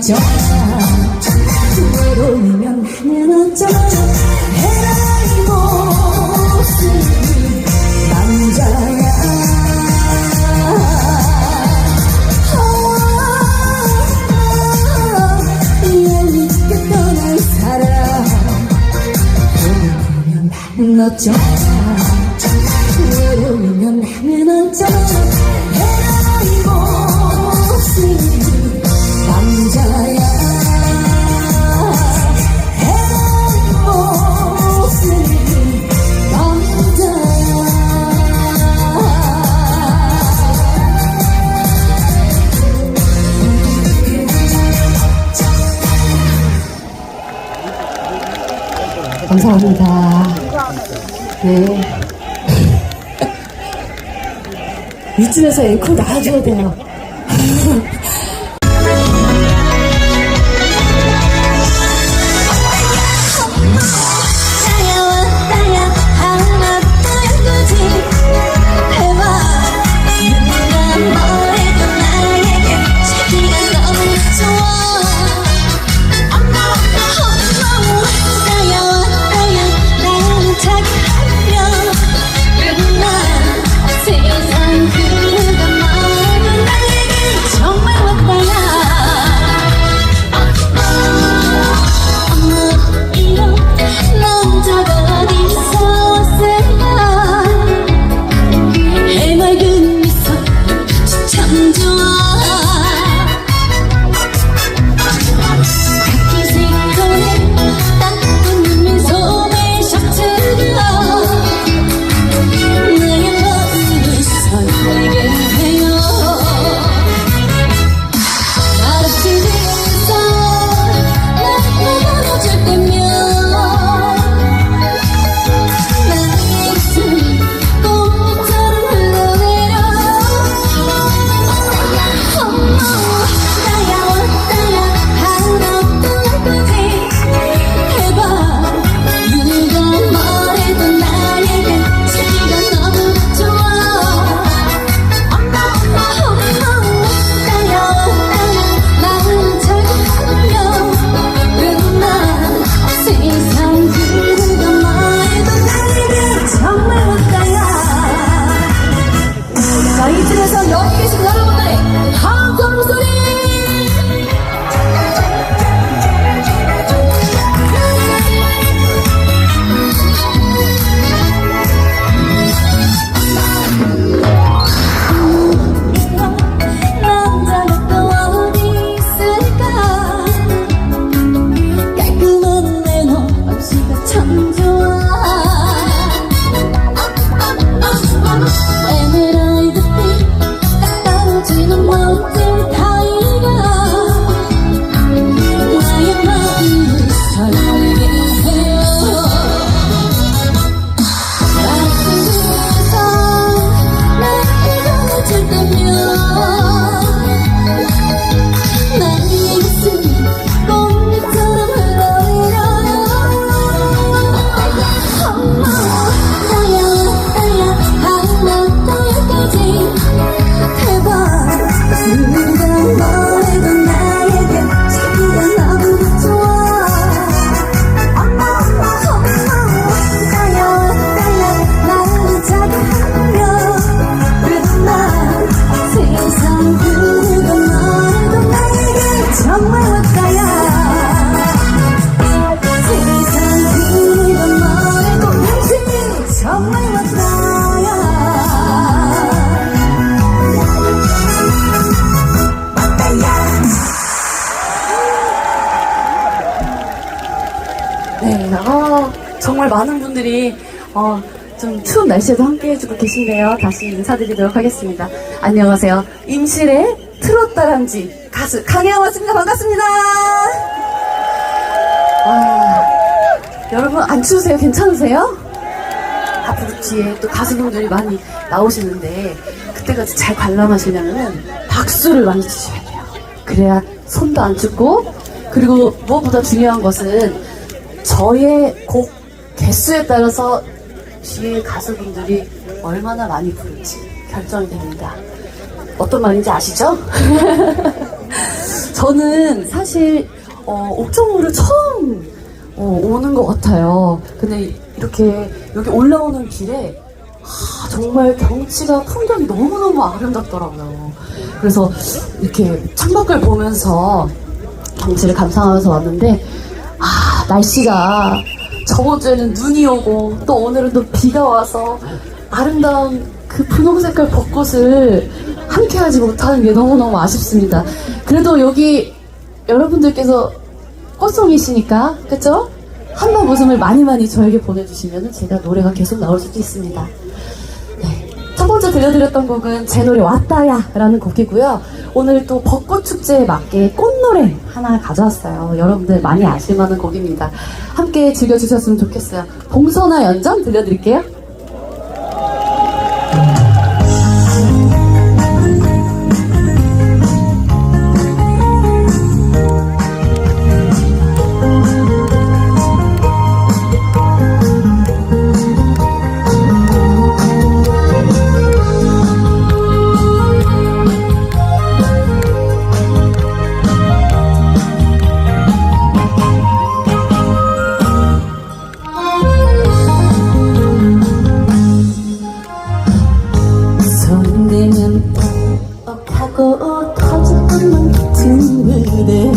어쩌나 외로우면 나는 어쩌나 헤라이 모습이 남자야 어쩌나 외로우면 감사합니다. 네. 이쯤에서 에코 나와줘야 돼요. 네, 어, 정말 많은 분들이 어, 좀 추운 날씨에도 함께 해주고 계신데요. 다시 인사드리도록 하겠습니다. 안녕하세요. 임실의 트롯다람쥐 가수 강혜영 왔습니다. 반갑습니다. 아, 여러분 안 추우세요? 괜찮으세요? 앞으로 뒤에 또 가수분들이 많이 나오시는데 그때까지 잘 관람하시려면 박수를 많이 치셔야 돼요. 그래야 손도 안 춥고 그리고 무엇보다 중요한 것은 저의 곡 개수에 따라서 뒤에 가수분들이 얼마나 많이 부를지 결정이 됩니다. 어떤 말인지 아시죠? 저는 사실 어, 옥정으로 처음 어, 오는 것 같아요. 근데 이렇게 여기 올라오는 길에 아, 정말 경치가 풍경이 너무너무 아름답더라고요. 그래서 이렇게 창밖을 보면서 경치를 감상하면서 왔는데 아 날씨가 저번 주에는 눈이 오고 또 오늘은 또 비가 와서 아름다운 그 분홍색깔 벚꽃을 함께 하지 못하는 게 너무너무 아쉽습니다. 그래도 여기 여러분들께서 꽃송이시니까 그쵸? 한번 웃음을 많이 많이 저에게 보내주시면 제가 노래가 계속 나올 수도 있습니다. 번째 들려드렸던 곡은 제 노래 왔다야 라는 곡이고요. 오늘 또 벚꽃 축제에 맞게 꽃노래 하나 가져왔어요. 여러분들 많이 아실 만한 곡입니다. 함께 즐겨주셨으면 좋겠어요. 봉선화 연정 들려드릴게요. 같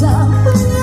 长不。